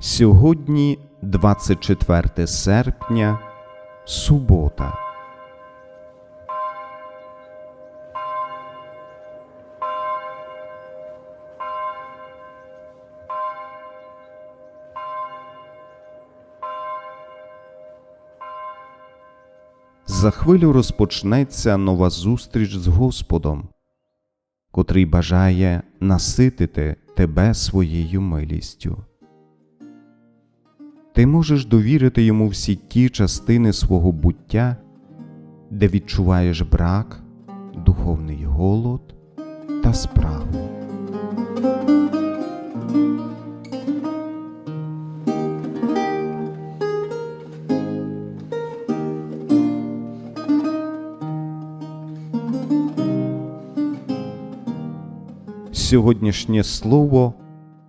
Сьогодні 24 серпня, субота. За хвилю розпочнеться нова зустріч з Господом, котрий бажає наситити тебе своєю милістю. Ти можеш довірити йому всі ті частини свого буття, де відчуваєш брак, духовний голод та спрагу. Сьогоднішнє слово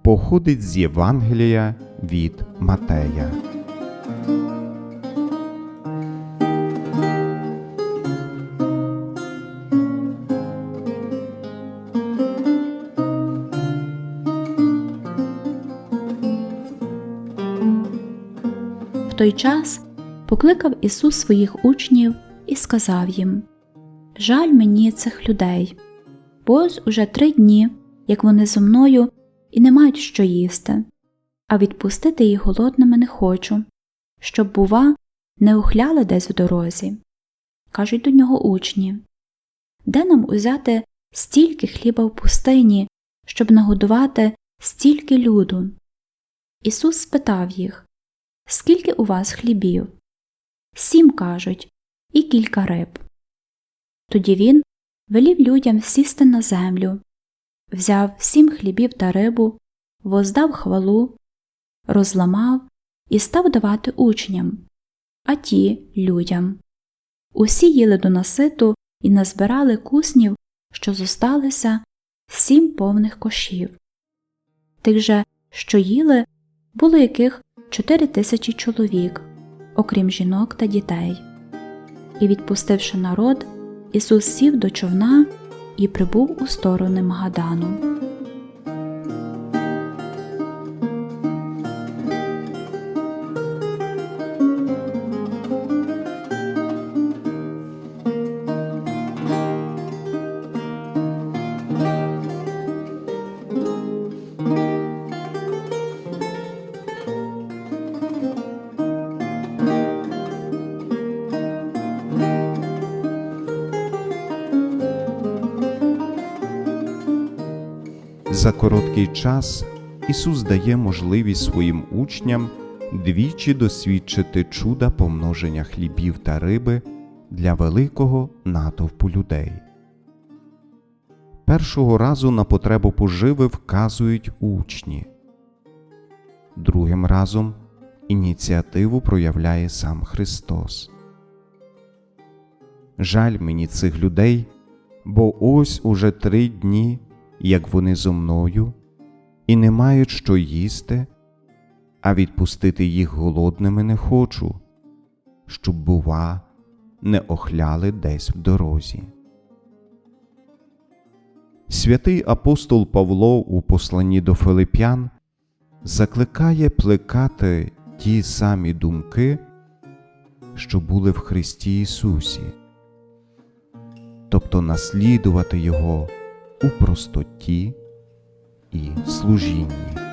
походить з Євангелія від Матея. В той час покликав Ісус своїх учнів і сказав їм Жаль мені цих людей, бо ось уже три дні, як вони зо мною, і не мають що їсти, а відпустити їх голодними не хочу, щоб, бува, не ухляли десь в дорозі. Кажуть до нього учні Де нам узяти стільки хліба в пустині, щоб нагодувати стільки люду? Ісус спитав їх Скільки у вас хлібів? Сім кажуть, і кілька риб. Тоді він велів людям сісти на землю, взяв сім хлібів та рибу, воздав хвалу, розламав і став давати учням, а ті людям. Усі їли до наситу і назбирали куснів, що зосталися сім повних кошів. Тих же, що їли, було яких чотири тисячі чоловік, окрім жінок та дітей. І, відпустивши народ, Ісус сів до човна і прибув у сторони Магадану. За короткий час Ісус дає можливість своїм учням двічі досвідчити чуда помноження хлібів та риби для великого натовпу людей. Першого разу на потребу поживи вказують учні. Другим разом ініціативу проявляє сам Христос. Жаль мені цих людей, бо ось уже три дні як вони зо мною, і не мають що їсти, а відпустити їх голодними не хочу, щоб, бува, не охляли десь в дорозі. Святий апостол Павло у посланні до Филип'ян закликає плекати ті самі думки, що були в Христі Ісусі, тобто наслідувати Його у простоті і служінні.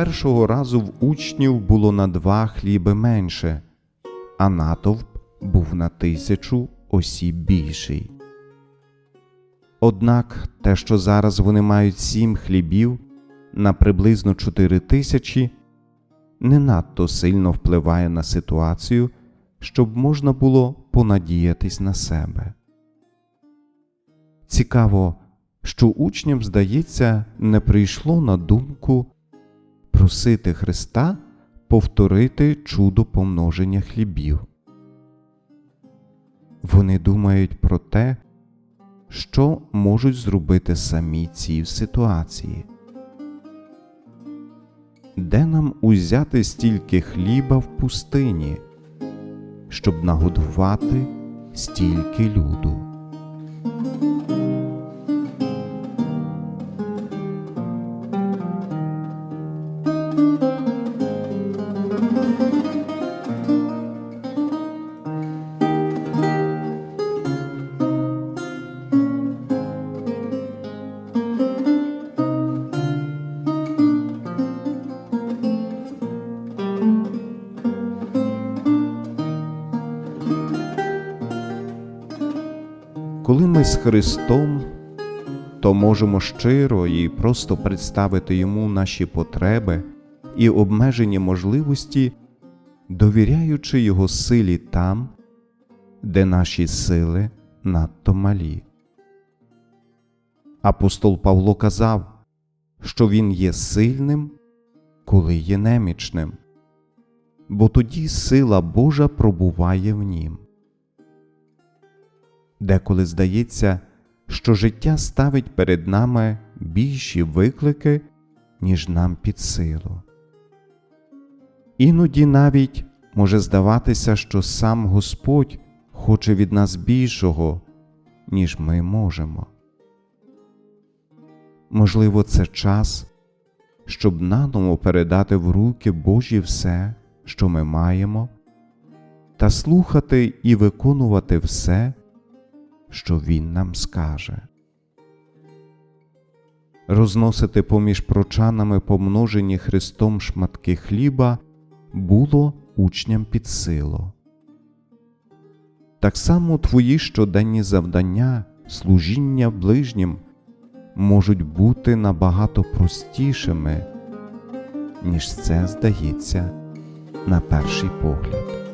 Першого разу в учнів було на два хліби менше, а натовп був на тисячу осіб більший. Однак те, що зараз вони мають сім хлібів на приблизно чотири тисячі, не надто сильно впливає на ситуацію, щоб можна було понадіятись на себе. Цікаво, що учням, здається, не прийшло на думку просити Христа повторити чудо помноження хлібів. Вони думають про те, що можуть зробити самі ці ситуації. Де нам узяти стільки хліба в пустині, щоб нагодувати стільки люду? Коли ми з Христом, то можемо щиро і просто представити Йому наші потреби і обмежені можливості, довіряючи Його силі там, де наші сили надто малі. Апостол Павло казав, що він є сильним, коли є немічним, бо тоді сила Божа пробуває в нім. Деколи здається, що життя ставить перед нами більші виклики, ніж нам під силу. Іноді навіть може здаватися, що сам Господь хоче від нас більшого, ніж ми можемо. Можливо, це час, щоб наново передати в руки Божі все, що ми маємо, та слухати і виконувати все, що Він нам скаже. Розносити поміж прочанами помножені Христом шматки хліба було учням під силу. Так само твої щоденні завдання, служіння ближнім можуть бути набагато простішими, ніж це здається на перший погляд.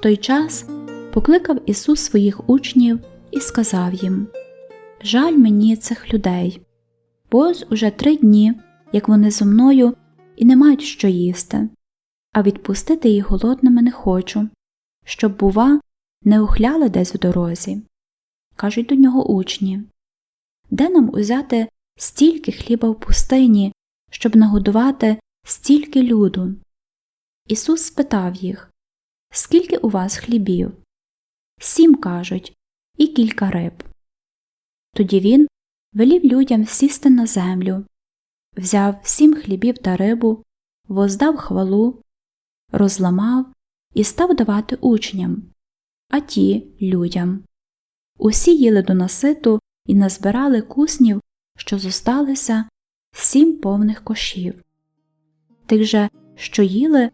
Той час покликав Ісус своїх учнів і сказав їм Жаль мені цих людей, бо ось уже три дні, як вони зо мною, і не мають що їсти, а відпустити їх голодними не хочу, щоб, бува, не ухляли десь в дорозі. Кажуть до нього учні Де нам узяти стільки хліба в пустині, щоб нагодувати стільки люду? Ісус спитав їх Скільки у вас хлібів? Сім кажуть, і кілька риб. Тоді він велів людям сісти на землю, взяв сім хлібів та рибу, воздав хвалу, розламав і став давати учням, а ті людям. Усі їли до наситу і назбирали куснів, що зосталися сім повних кошів. Тих же, що їли,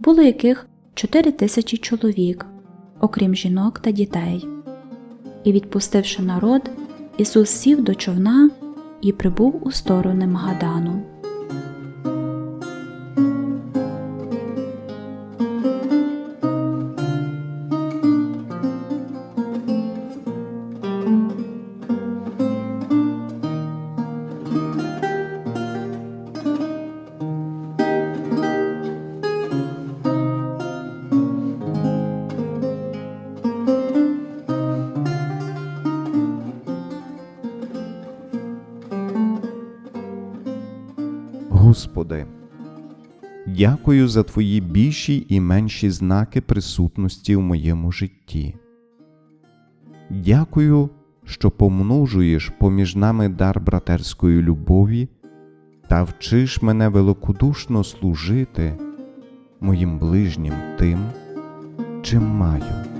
було яких чотири тисячі чоловік, окрім жінок та дітей. І, відпустивши народ, Ісус сів до човна і прибув у сторони Магадану. Господи, дякую за Твої більші і менші знаки присутності в моєму житті. Дякую, що помножуєш поміж нами дар братерської любові та вчиш мене великодушно служити моїм ближнім тим, чим маю.